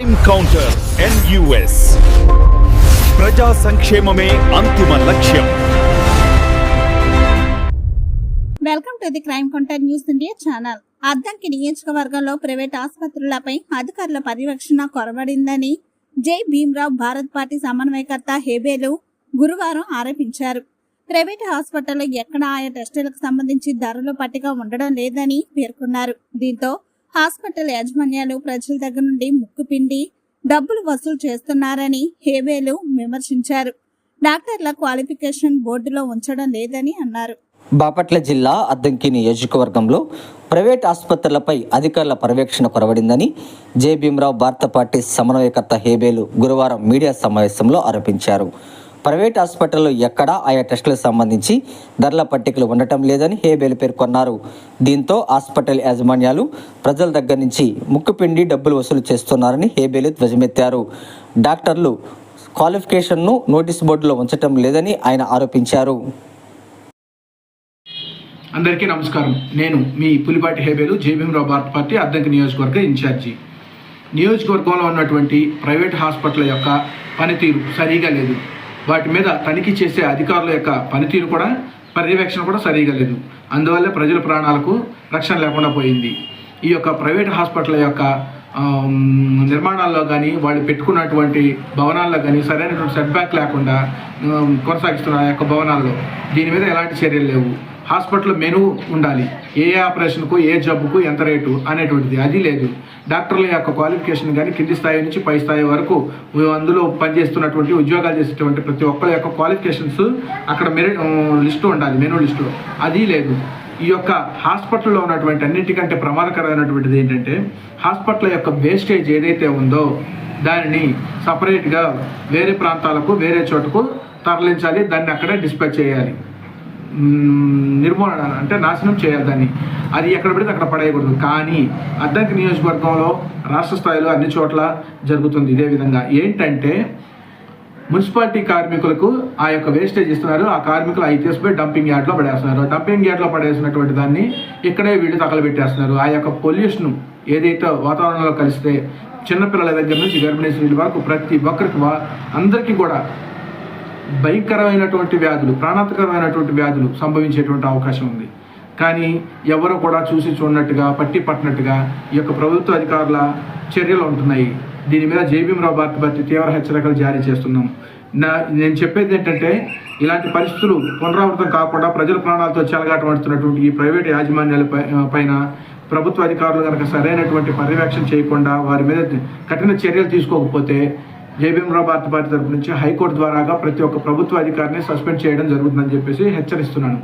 Encounter NUS ప్రజా సంక్షేమమే అంతిమ లక్ష్యం. Welcome to the crime counter news India channel. Addanki నియోజకవర్గంలో ప్రైవేట్ ఆసుపత్రులపై అధికారుల పర్యవేక్షణ కొరబడిందని జై భీమ్రావు భారత్ పార్టీ సమన్వయకర్త హేబేలు గురువారం ఆరోపించారు. ప్రైవేట్ హాస్పిటల్లో ఎక్కడ ఆయా టెస్టులకు సంబంధించి ధరలు పట్టిక ఉండడం లేదని పేర్కొన్నారు. దీంతో హాస్పిటల్ యాజమాన్యాలు ప్రజల దగ్గర నుండి ముక్కుపిండి డబ్బులు వసూలు చేస్తున్నారని హేబేలు విమర్శించారు. డాక్టర్ల క్వాలిఫికేషన్ బోర్డులో ఉంచడం లేదని అన్నారు. బాపట్ల జిల్లా అద్దంకి నియోజకవర్గంలో ప్రైవేట్ ఆసుపత్రులపై అధికారుల పర్యవేక్షణ కొరవడిందని జే. భీమరావు భారత పార్టీ సమన్వయకర్త హేబేలు గురువారం మీడియా సమావేశంలో ఆరోపించారు. ప్రైవేట్ హాస్పిటల్లో ఎక్కడా ఆయా టెస్టులకు సంబంధించి ధరల పట్టికలు ఉండటం లేదని హేబేలు పేర్కొన్నారు. దీంతో హాస్పిటల్ యాజమాన్యాలు ప్రజల దగ్గర నుంచి ముక్కుపిండి డబ్బులు వసూలు చేస్తున్నారని హేబేలు ధ్వజమెత్తారు. డాక్టర్లు క్వాలిఫికేషన్ను నోటీస్ బోర్డులో ఉంచటం లేదని ఆయన ఆరోపించారు. అందరికీ నమస్కారం. నేను మీ పులిపాటి హేబేలు జేబీఎంరావు భారత్ పార్టీ అద్దంకి నియోజకవర్గ ఇన్ఛార్జి. నియోజకవర్గంలో ఉన్నటువంటి ప్రైవేట్ హాస్పిటల్ యొక్క పనితీరు సరిగా లేదు. వాటి మీద తనిఖీ చేసే అధికారుల యొక్క పనితీరు కూడా పర్యవేక్షణ కూడా సరిగా లేదు. అందువల్ల ప్రజల ప్రాణాలకు రక్షణ లేకుండా పోయింది. ఈ యొక్క ప్రైవేట్ హాస్పిటల్ యొక్క నిర్మాణాల్లో కానీ వాళ్ళు పెట్టుకున్నటువంటి భవనాల్లో కానీ సరైనటువంటి సెట్ బ్యాక్ లేకుండా కొనసాగిస్తున్న ఆ యొక్క భవనాల్లో దీని మీద ఎలాంటి చర్యలు లేవు. హాస్పిటల్ మెనూ ఉండాలి. ఏ ఆపరేషన్కు ఏ జబ్బుకు ఎంత రేటు అనేటువంటిది. అది లేదు. డాక్టర్ల యొక్క క్వాలిఫికేషన్ కానీ కింది స్థాయి నుంచి పై స్థాయి వరకు అందులో పనిచేస్తున్నటువంటి ఉద్యోగాలు చేసేటువంటి ప్రతి ఒక్కరి యొక్క క్వాలిఫికేషన్స్ అక్కడ మెరిట్ లిస్టు ఉండాలి మెనూ లిస్టు. అది లేదు. ఈ యొక్క హాస్పిటల్లో ఉన్నటువంటి అన్నిటికంటే ప్రమాదకరమైనటువంటిది ఏంటంటే హాస్పిటల్ యొక్క వేస్టేజ్ ఏదైతే ఉందో దానిని సపరేట్గా వేరే ప్రాంతాలకు వేరే చోటుకు తరలించాలి దాన్ని అక్కడే డిస్పాచ్ చేయాలి. నిర్మూలన అంటే నాశనం చేయాలి దాన్ని అది ఎక్కడ పడితే అక్కడ పడేయకూడదు. కానీ అద్దంకి నియోజకవర్గంలో రాష్ట్ర స్థాయిలో అన్ని చోట్ల జరుగుతుంది ఇదే విధంగా. ఏంటంటే మున్సిపాలిటీ కార్మికులకు ఆ యొక్క వేస్టేజ్ ఇస్తున్నారు. ఆ కార్మికులు అవి తీసుకుపోయి డంపింగ్ యార్డ్లో పడేస్తున్నారు. డంపింగ్ యార్డ్లో పడేసినటువంటి దాన్ని ఇక్కడే వీళ్ళు తగలబెట్టేస్తున్నారు. ఆ యొక్క పొల్యూషన్ ఏదైతే వాతావరణంలో కలిస్తే చిన్నపిల్లల దగ్గర నుంచి గర్భిణీ స్త్రీల వరకు ప్రతి ఒక్కరికి వా- అందరికీ కూడా భయంకరమైనటువంటి వ్యాధులు ప్రాణాంతకరమైనటువంటి వ్యాధులు సంభవించేటువంటి అవకాశం ఉంది. కానీ ఎవరు కూడా చూసి చూడనట్టుగా పట్టి పట్టినట్టుగా ఈ యొక్క ప్రభుత్వ అధికారుల చర్యలు ఉంటున్నాయి. దీని మీద జేబీఎంరావు భారత్ పార్టీ తీవ్ర హెచ్చరికలు జారీ చేస్తున్నాం. నా నేను చెప్పేది ఏంటంటే ఇలాంటి పరిస్థితులు పునరావృతం కాకుండా ప్రజల ప్రాణాలతో చెలగాటమడుతున్నటువంటి ఈ ప్రైవేట్ యాజమాన్యాల పై- పైన ప్రభుత్వ అధికారులు కనుక సరైనటువంటి పర్యవేక్షణ చేయకుండా వారి మీద కఠిన చర్యలు తీసుకోకపోతే జేబీఎంరావు భారత పార్టీ తరపు నుంచి హైకోర్టు ద్వారాగా ప్రతి ఒక్క ప్రభుత్వ అధికారిని సస్పెండ్ చేయడం జరుగుతుందని చెప్పేసి హెచ్చరిస్తున్నాను.